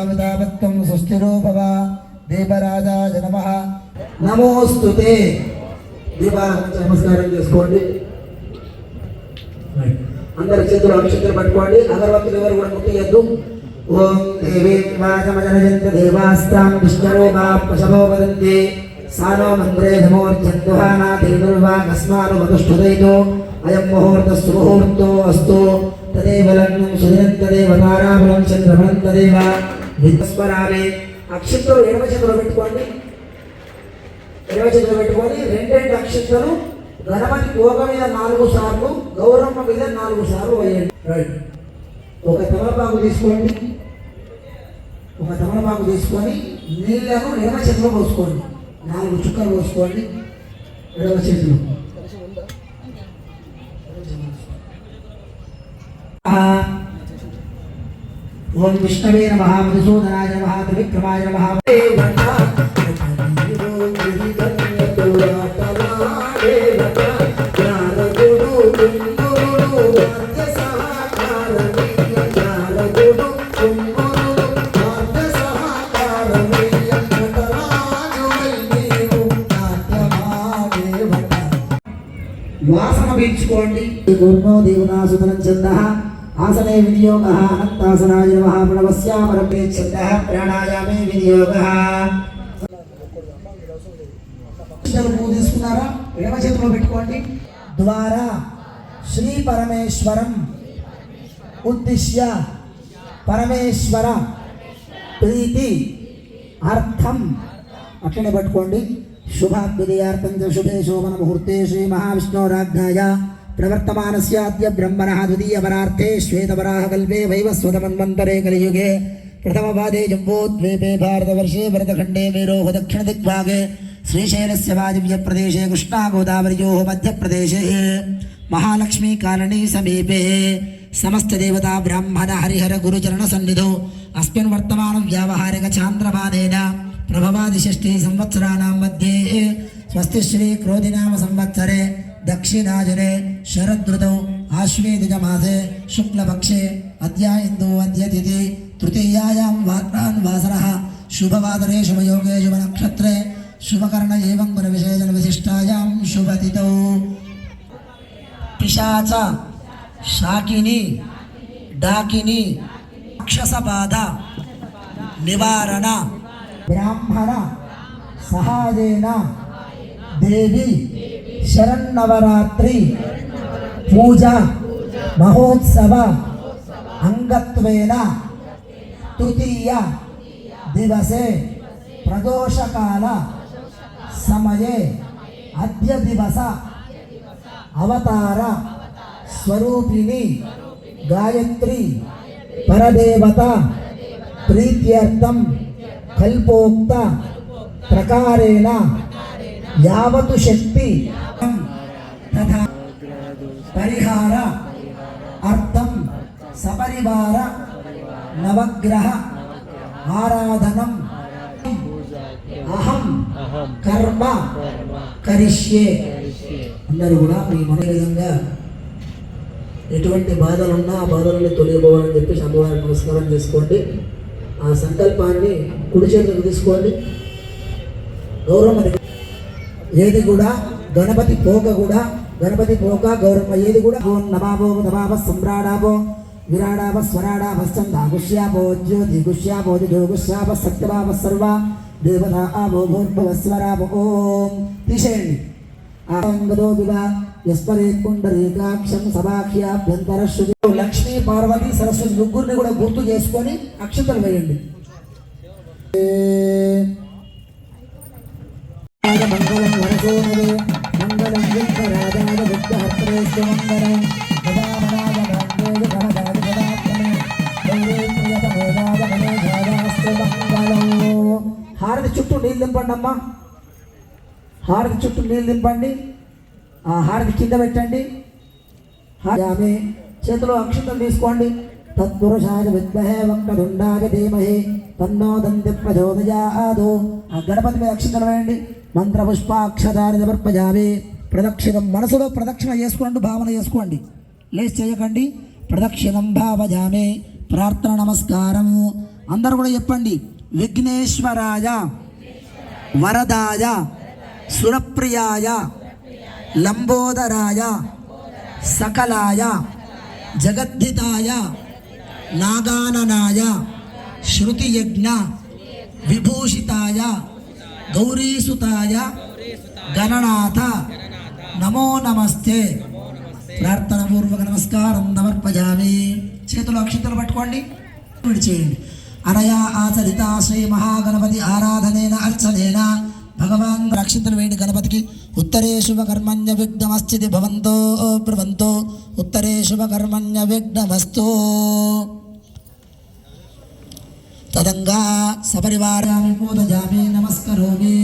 కరిష్యామి తావత్ త్వం సుస్థిరో భవ. దేవరాజాయ నమః నమోస్తుతే దీపారాధన నమస్కారం చేసుకోండి. అందరి చేతులు అక్షంతలు పట్టుకోండి. అగరవత్తులు ఎవరు కూడా ముట్టియద్దు ఓం దేవీ వాచమజనజంత దేవాస్తాం విష్ణురూపా పశవో వదంతి. సానో మంత్రే నమోర్జంతుహానా దేనుర్వా కస్మాను మధుష్ఠుదైతో అయం ముహూర్త సుముహూర్తో అస్తు. తదేవ లగ్నం సుదినం తదేవ తారాబలం చంద్రబలం తదేవ అక్షంతో అక్షంతలు ఎడమ చేతిలో పెట్టుకోండి. ఎడమ చేతిలో పెట్టుకొని రెండెండు అక్షంతలు గణపతి యోగ మీద నాలుగు సార్లు గౌరమ్మ మీద నాలుగు సార్లు వేయండి. రైట్. ఒక తమలపాకు తీసుకోండి. ఒక తమలపాకు తీసుకొని నీళ్ళను ఎడమ చేతిలో పోసుకోండి. నాలుగు చుక్కలు పోసుకోండి. ఎడమ చేతిలో. ఆ, ఓం విష్ణవే నమ మధుసూదనాయ నమ త్రివిక్రమాయ నమ. వాసన పీల్చుకోండి. గురునో దేవునాసుతనం చంద. ఆసనే వినియోగ అనంతాసనాయ నమ ప్రణవస్యామరపే చంద ప్రాణాయామే వినియోగ పువ్వు తీసుకున్నారా? ఎడమ చేతిలో పెట్టుకోండి. ద్వారా శ్రీ పరమేశ్వరం ఉద్దిశ్య పరమేశ్వర ప్రీతి అర్థం. అట్లనే పట్టుకోండి. శుభాభ్యుదయార్థం శుభే శోభన ముహూర్తే శ్రీ మహావిష్ణోరాజ్ఞాయ ప్రవర్తమానస్యాద్య బ్రహ్మణ ద్వితీయపరార్థే శ్వేతవరాహ కల్పే వైవస్వతమన్వంతరే కలియుగే ప్రథమపాదే జంబోద్వీపే భారతవర్షే భరతఖండే మేరోహ దక్షిణదిగ్భాగే శ్రీశైలస్య వాదివ్యప్రదేశే కృష్ణాగోదావర్యోः మధ్యప్రదేశే మహాలక్ష్మీ కాలనీ సమీపే సమస్తదేవతా బ్రాహ్మణ హరిహర గురుచరణ సన్నిధౌ అస్మిన్ వర్తమాన వ్యావహారిక చాంద్రమానేన ప్రభవాది షష్ఠి दक्षिणाजने शरदृतौ मसे शुक्लपक्षे अद्यांदो अद्यतिथि तृतीयायां वाक्रान् वासरः शुभवादरे शुभयोगे शुभनक्षत्रे शुभकर्ण एवं गुणविशेषणविशिष्टायां शुभतिथौ। पिशाच, शाकिनी, डाकिनी, राक्षसबाध, निवारण, ब्राह्मण, सहायेन, देवी। శరన్నవరాత్రి పూజ మహోత్సవ అంగత్వేన తృతీయ దివసే ప్రదోషకాల సమయే అద్య దివస అవతార స్వరూపిణి గాయత్రి పరదేవత ప్రీత్యర్థం కల్పోక్త ప్రకారేణ యావతు శక్తి తథా పరిహార అర్థం సపరివార నవగ్రహ ఆరాధనం అహం కర్మ కరిష్యే. అందరూ కూడా మీ మన విధంగా ఎటువంటి బాధలున్నా ఆ బాధలని తొలగిపోవాలని చెప్పేసి అమ్మవారికి నమస్కారం చేసుకోండి. ఆ సంకల్పాన్ని కుడి చేతులకు తీసుకోండి. గౌరవం ఏది కూడా గణపతి పోక కూడా గణపతి పోక గౌరమ్మ ఏది కూడా. ఓం నమాభో నమాభ సమ్రాడాభో విరాడాభ స్వరాడాభ స్కందాగుష్యాభో జ్యోతి గుష్యాభో దిగుష్యాభ సత్యభావ సర్వ దేవత ఆభో భూర్భవ స్వరాభ. ఓం. తీసేయండి. ఆంగదో వివ యస్పరే కుండరీకాక్షం సభాఖ్యాభ్యంతర శుభి లక్ష్మీ పార్వతి సరస్వతి ముగ్గురిని కూడా గుర్తు చేసుకొని అక్షతలు వేయండి. మంగళం వరసోనవే మంగళం విఘ్నరాజాయ విఘ్నహర్తరేశ్వ మంగళం మంగళం హారతి చుట్టూ నీళ్ళు నింపండి అమ్మా. హారతి చుట్టూ నీళ్ళు నింపండి. ఆ హారతి కింద పెట్టండి. ఆమె చేతిలో అక్షతం తీసుకోండి. తత్పురుషాయ విద్మహే వక్రదుండాయ ధీమహి. తన్నో దంతి ప్రచోదయాదు. ఆ గణపతి మీద అక్షతలు వేయండి. మంత్ర పుష్పాక్షతాన్ని ప్రదక్షిణం మనసులో ప్రదక్షిణ చేసుకోండి భావన చేసుకోండి. లేచి చేయకండి. ప్రదక్షిణం భావజామే. ప్రార్థన నమస్కారము అందరూ కూడా చెప్పండి. విఘ్నేశ్వరాయ. వరదాయ. సురప్రియాయ. లంబోదరాయ. సకలాయ. జగద్ధితాయ. నాగాననాయ. శృతియజ్ఞ. విభూషితాయ. గౌరీసుతాయ గణనాథ నమో నమస్తే ప్రార్థన పూర్వక నమస్కారం సమర్పజామి చేతులు అక్షతలు పట్టుకోండి. విడిచేయండి అనయా ఆచరిత శ్రీ మహాగణపతి ఆరాధనేన అర్చనేన భగవాన్ రక్షితులు వేడి గణపతికి. ఉత్తరే శుభకర్మణ్య విఘ్నమస్థితి భవంతో బ్రువంతో. ఉత్తరే శుభకర్మణ్య విఘ్నమస్తు. తదంగా సపరివారాన్ని పూజామి నమస్కరోమి.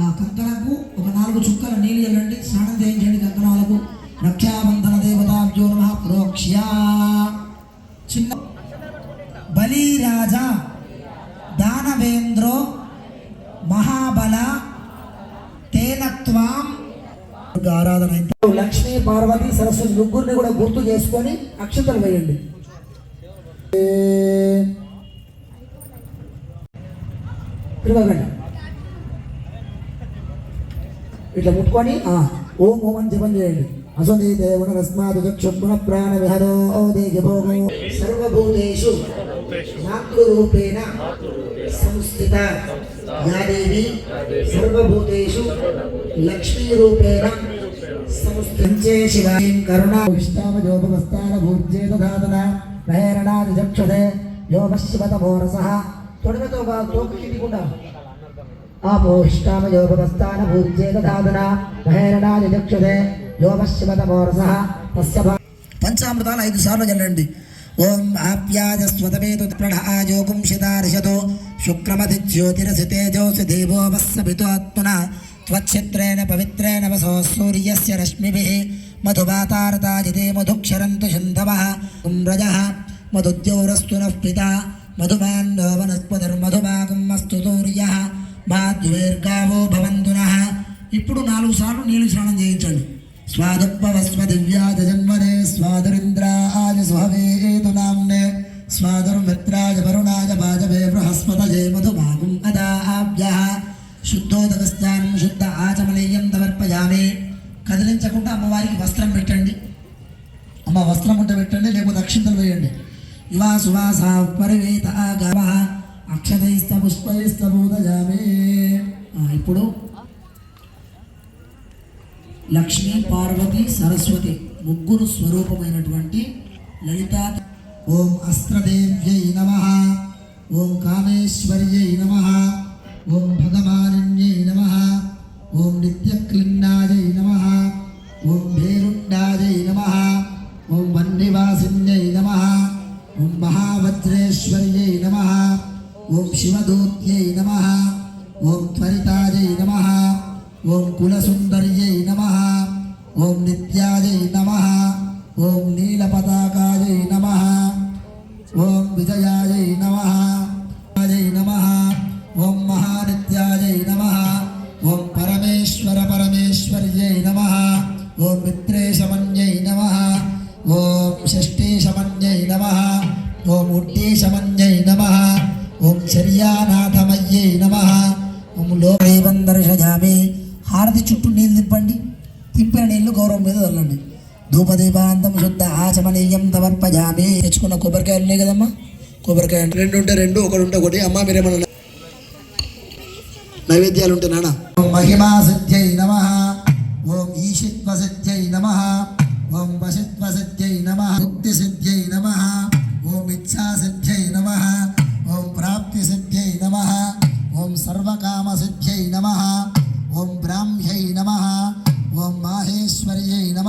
ఆ కంకణకు ఒక నాలుగు చుక్కల నీళ్ళు వెళ్ళండి స్నానం చేయించండి కంకణాలకు. రక్షాబంధన దేవతాభ్యో నమ ప్రోక్ష్య. చిన్న బలిరాజా దానవేంద్రో మహాబల తేనత్వాం. ఆరాధన లక్ష్మీ పార్వతి సరస్వతి ముగ్గురిని కూడా గుర్తు చేసుకొని అక్షతలు వేయండి. తిరగండి ఇట్లా ముట్టుకొని ఓం ఓం అని జపం చేయండి. అసోది దేవుడు రస్మాదు చక్షుణ ప్రాణ విహరో దేగి భోగో. సర్వభూతేషు మాతృరూపేణ సంస్థిత. యాదేవి సర్వభూతేషు లక్ష్మీరూపేణ సంస్థించే శివాం కరుణా. విష్టామజోపమస్తాన భూజ్యేత ధాతన ప్రేరణాది చక్షుదే యోగశివతమోరసః తొడగతో తోపు కిందికుండా ఆపోష్టామయోపస్థాన భూజ్యేత ధాతున మహేరణాది చక్షుదే యోగశివతమోరస తస్య పంచామృతాలు ఐదు సార్లు చల్లండి ఓం ఆప్యాయ స్వతమేతు ప్రణాయోగుం శుక్రమతి జ్యోతిరసి తేజోసి దేవో వస్సపితు ఆత్మన పవిత్రేణ వసో సూర్యస్య రశ్మిభిः మధువాతారతాజితే మధుక్షరంతు శంధవः రజः మధుద్యోరస్తు నః పితా మధుమాన్నో వనస్పతిర్మధుమాగం అస్తు సూర్యः మా ద్వేర్గావో భవంతున ఇప్పుడు నాలుగు సార్లు నీళ్ళు స్నానం చేయించండి. స్వాదుపవస్వ దివ్యాజ జన్మనే స్వాదురింద్రాయ సుహవేతు నామ్నే స్వాదుర్మిత్రాయ వరుణాయ వాజవే బృహస్పతజే మధుమాగం అదాభ్య। శుద్ధోదకస్నానం శుద్ధ ఆచమనీయం తమర్పయామి కదిలించకుండా అమ్మవారికి వస్త్రం పెట్టండి. అమ్మ వస్త్రం ఉంటే పెట్టండి లేకపోతే అక్షింతలు వేయండి. ఇవా సువాస పరివేత గవ అక్షతైస్త పుష్పైస్త ఇప్పుడు లక్ష్మి పార్వతి సరస్వతి ముగ్గురు స్వరూపమైనటువంటి లలిత ఓం అస్త్రదేవ్యై నమ ఓం కామేశ్వర్యై నమ ఓం ఓం మిత్రేశమన్యై నమ. ఓం షష్ఠీ సమన్యై నమ. ఓం ఉట్టేశమన్యై నమ. ఓం శర్యానాథమయ్యై నమ. ఓం లోకైవం దర్శయామి హారతి చుట్టూ నీళ్ళు తిప్పండి. తిప్పిన నీళ్ళు గౌరవం మీద చల్లండి ధూపదీపాంతం శుద్ధ ఆచమనీయం తమర్పజామి తెచ్చుకున్న కొబ్బరికాయలు ఉన్నాయి కదమ్మా? కొబ్బరికాయ రెండు ఉంటే రెండు ఒకటి ఉంటే ఒకటి. అమ్మ మీరేమన్నా నైవేద్యాలు ఉంటే నాన్న మహిమా సిద్ధ్యై నమ. ఓం ఈశిత్వ నమ. ఓం వసిత్వ నమ. ముక్తి సిద్ధ్యై నమ. ఓం ఇచ్ఛా సిద్ధ్యై నమ. ఓం ప్రాప్తి సిద్ధ్యై నమ. ఓం సర్వకామ సిద్ధ్యై నమ. ఓం బ్రాహ్మ్యై నమ. ఓం మాహేశ్వర్యై నమ.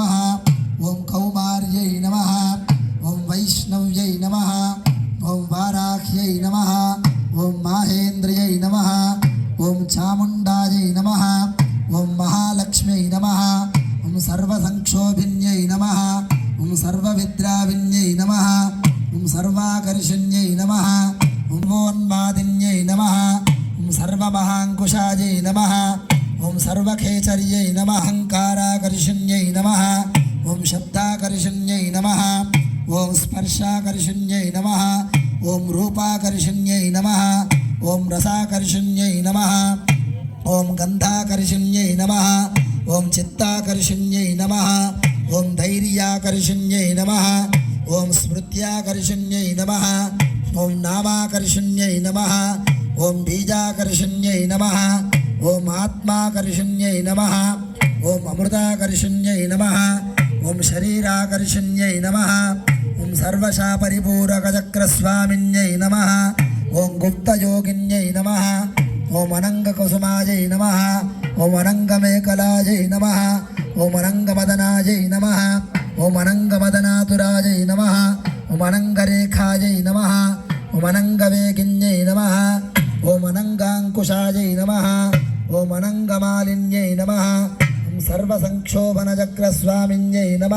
నమ అహంకారాకర్షణ్యై నమ ఓం శబ్దాకర్షణ్యై నమ ఓం స్పర్శాకర్షణ్యై నమ ఓం రూపాకర్షణ్యై నమ ఓం రసాకర్షణ్యై నమ ఓం గంధాకర్షణ్యై నమ ఓం చిత్తాకర్షణ్యై నమ ఓం ధైర్యాకర్షణ్యై నమ ఓం స్మృత్యాకర్షణ్యై నమ ఓం నామాకర్షణ్యై నమ ఓం బీజాకర్షణ్యై నమ ఓం ఆత్మాకర్షణ్యై నమ ఓం అమృతాకర్షణ్యై శరీరాకర్షణ్యై నమ ఓం సర్వశాపరిపూరకచక్రస్వామిన్యై నమ ఓం గుప్తయోగిన్యై నమ ఓం అనంగకుసుమాజై నమ ఓం అనంగమేకలాజై నమ ఓం అనంగమదనాజై నమ ఓం అనంగమదనాతురాజై నమ ఓం అనంగరేఖాజై నమ ఓం అనంగవేగిన్యై నమ ఓం అనంగాంకుశాజై నమ ఓం అనంగమాలిన్యై నమ ఓం సర్వసంక్షోభనచక్రస్వామిన్యై నమ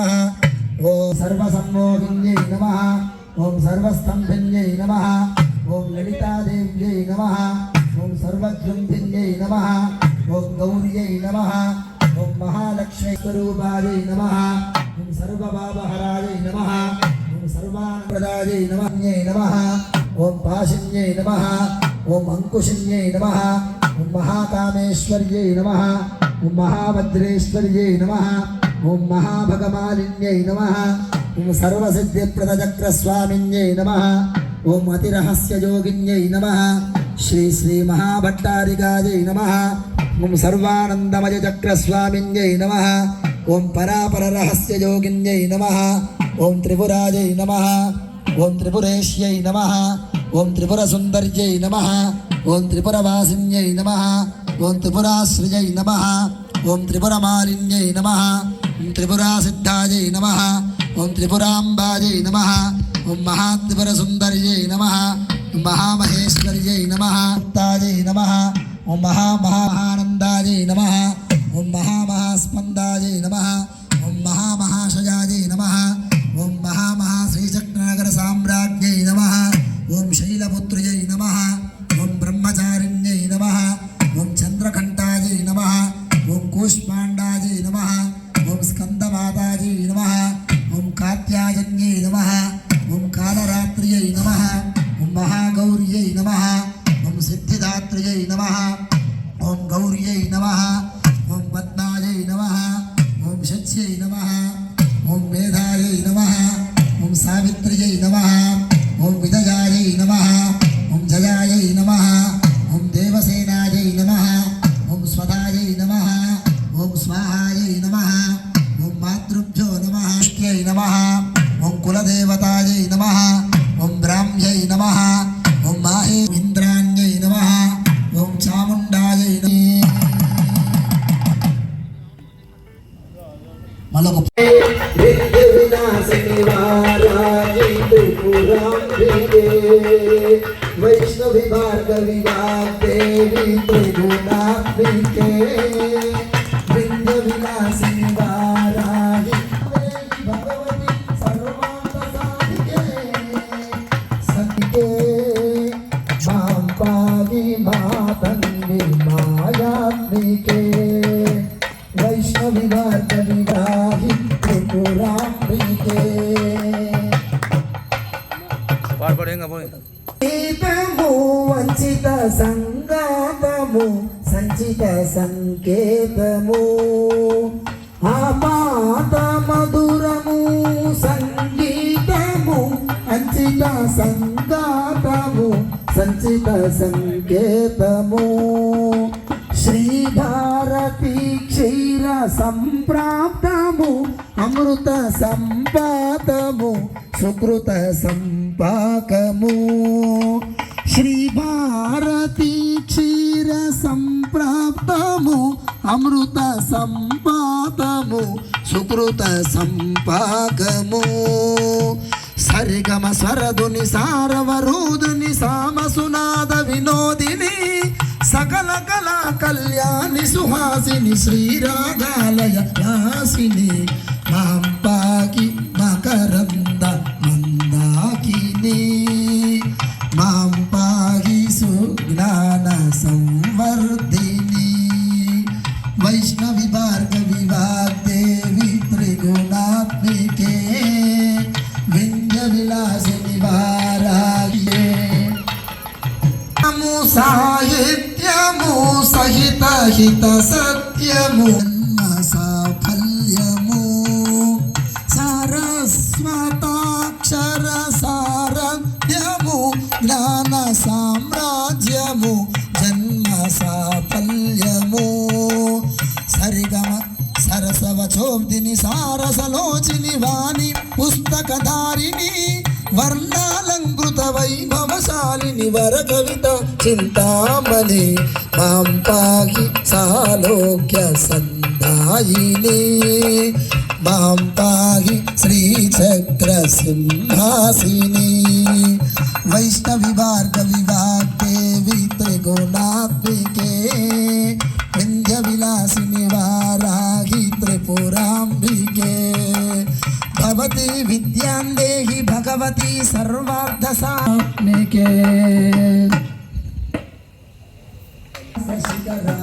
ఓం సర్వసమ్మోహిన్యై నమ ఓం సర్వస్తంభిన్యై నమ ఓం లలితాదేవ్యై నమ ఓం సర్వజృంభిన్యై నమ ఓం గౌర్యై నమ ఓం మహాలక్ష్మీ స్వరూపాయై నమ ఓం సర్వభావహరాయై నమ ఓం సర్వానప్రదాయై నమన్యై నమ ఓం పాశిన్యై నమ ఓం అంకుశిన్యై నమ ఓం మహాకామేశ్వర్యై నమ ఓం మహాభద్రేశ్వర్యై నమ. ఓం మహాభగమాలిన్యై నమ. ఓం సర్వసిద్ధిప్రదచక్రస్వామిన్యై నమ. ఓం అతిరహస్యయోగిన్యై నమ. శ్రీ శ్రీ మహాభట్టారికాయై నమ. ఓం సర్వానందమయ చక్రస్వామిన్యై నమ. ఓం పరాపరరహస్యయోగిన్యై నమ. ఓం త్రిపురాజై నమ. ఓం త్రిపురేష్యై నమ. ఓం త్రిపురసుందర్యై నమ. ఓం త్రిపురవాసిన్యై నమ. ఓం త్రిపురాశ్రయై నమ. ఓం త్రిపురమాలిన్యై నమ. ఓం త్రిపురాసిద్ధాయై నమ. ఓం త్రిపురాంబాయై నమ. ఓం మహాత్రిపురసుందర్యై నమ. మహామహేశ్వర్యై నమ. తాజై నమ. ఓం మహామహానందాయై నమ. ఓం మహామహాస్పందాయై నమ. ఓం మహామహాశయాయై నమ. కాలరాత్ర్యై నమ. ఓం మహాగౌర్యై నమ. ఓం సిద్ధిదాత్ర్యై నమ. ఓం గౌర్యై నమ. ఓం పద్మాయై నమ. ఓం శచ్యై నమ. ఓం మేధాయై నమ. ఓం సావిత్ర్యై నమ. ఓం విదయాయై నమ. ఓం జయాయై నమ. మళ్ళొక వైష్ణవి భార్గవి దేవి త్రిగుణాత్మికే పోయి వంచిత సంగాతము సంచిత సంకేతము. ఆపాత మధురము సంగీతము అంచిత సంగాతము సంచిత సంకేతము. శ్రీభారతి క్షీర సంప్రాప్తము అమృత సంపాతము సుకృత సంపాకము శ్రీ భారతి క్షీర సంప్రాప్తము అమృత సంపాతము సుకృత సంపాకము సరిగమ స్వరదుని సారవరూదుని సామసునాద వినోదిని సకల కళా కళ్యాణి సుహాసిని శ్రీరాగాలయ రాసిని మాంపాకి మకరం ज्ञानवर्धिनी माँ पाहिषु ज्ञानसंवर्धिनी वैष्णवी भार्गविवा देवी त्रिगुणात्मिके। विन्द्यविलासिनिवाराये मु साहित्यमु सा వర్ణాలంకృత వైభవశాలిని వర కవిత చింతామణి మాం సాలోక్య సందాయిని మాం శ్రీచక్ర సింహాసిని వైష్ణవి భార్గవి వాగ్దేవి త్రిగుణాత్మికే. వింధ్య విలాసిని भगवती विद्यां देहि भगवती सर्वार्थसात्मिके। शशिकरा।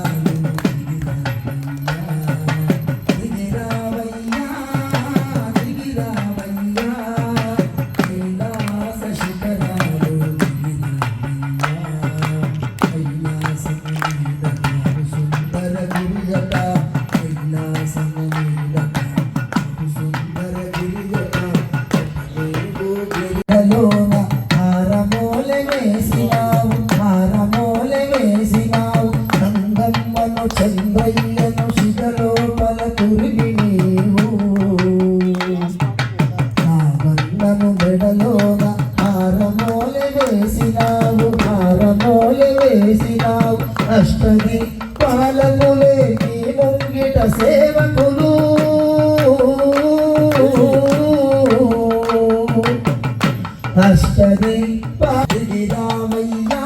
అష్టది దిగిరావయ్యా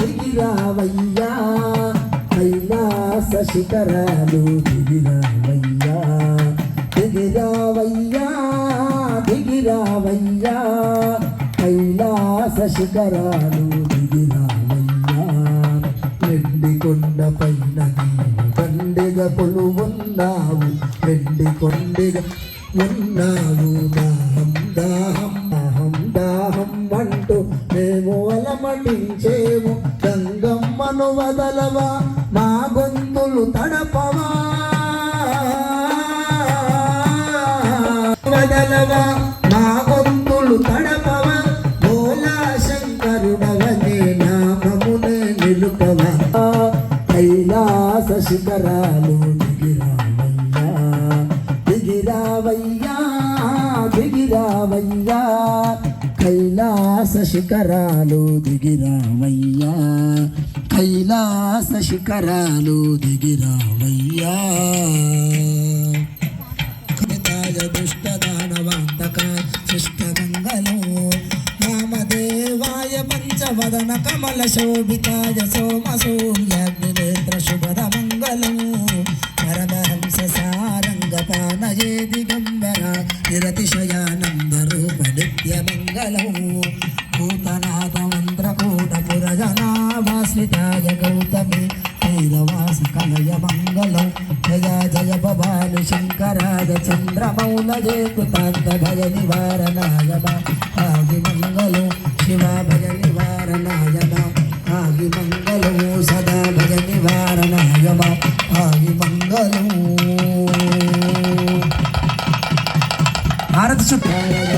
దిగిరావయ్యా కైలాస శిఖరాలు దిగిరావయ్యా. దిగిరావయ్యా దిగిరావయ్యా కైలాస శిఖరాలు దిగిరావయ్యా. వెండి కొండ పైన దండిగ పొలువున్నావు వెండి కొండిగ ఉన్నావు దాహం దాహం అలమటించేము గంగమ్మను వదలవా మా గొంతులు తడపవా? వదలవా? కైలాస శిఖరాలు దిగిరావయ్యా కైలాస శిఖరాలు దిగిరావయ్యా కవితాయ దుష్టదానవాంతక శిష్టగంగలో రామదేవాయ పంచవదన కమల శోభితాయ సోమ సూర్యాగ్నినేత్ర శుభద మంగళం. పరమహంస సారంగ పానయే దిగంబర నిరతిశయానంద రూప నిత్య మంగళం. పురజనాభాశ్రితాయ గౌతమి నీలవాస కలయ మంగళం జయ జయ భవాని శంకరాయ చంద్రమౌళజే కృతాంత భయ నివారణాయ ఆది మంగళం శివ భయ నివారణాయ ఆది మంగళం సదా భయ నివారణాయ ఆది మంగళం భారత శుభాయ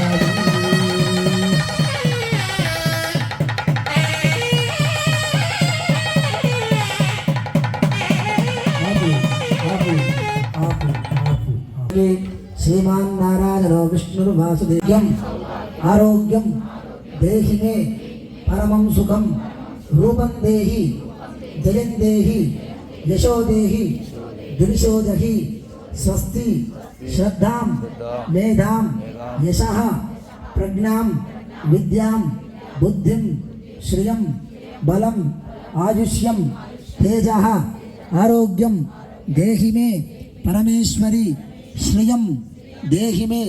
విష్ణురు వాసుదేవ్యం ఆరోగ్యం దేహి మే పరమం సుఖం రూపం దేహి జయం దేహి యశో దేహి గిరిశో దహి స్వస్తి శ్రద్ధాం మేధాం యశ ప్రజ్ఞాం విద్యాం బుద్ధిం శ్రియం బలం ఆయుష్యం తేజ ఆరోగ్యం దేహి మే పరమేశ్వరి శ్రియం దేహి మే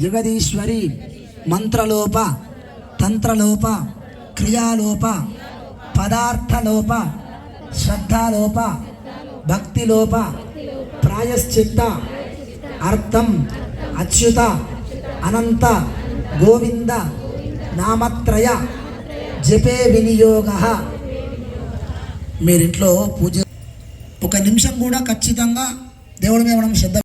జగదీశ్వరి మంత్రలోప తంత్రలోప క్రియాలోప పదార్థలోప శ్రద్ధాలోప భక్తిలోప ప్రాయశ్చిత్త అర్థం అచ్యుత అనంత గోవింద నామత్రయ జపే వినియోగ. మీరింట్లో పూజ ఒక నిమిషం కూడా ఖచ్చితంగా దేవుడి మీద మనం శ్రద్ధ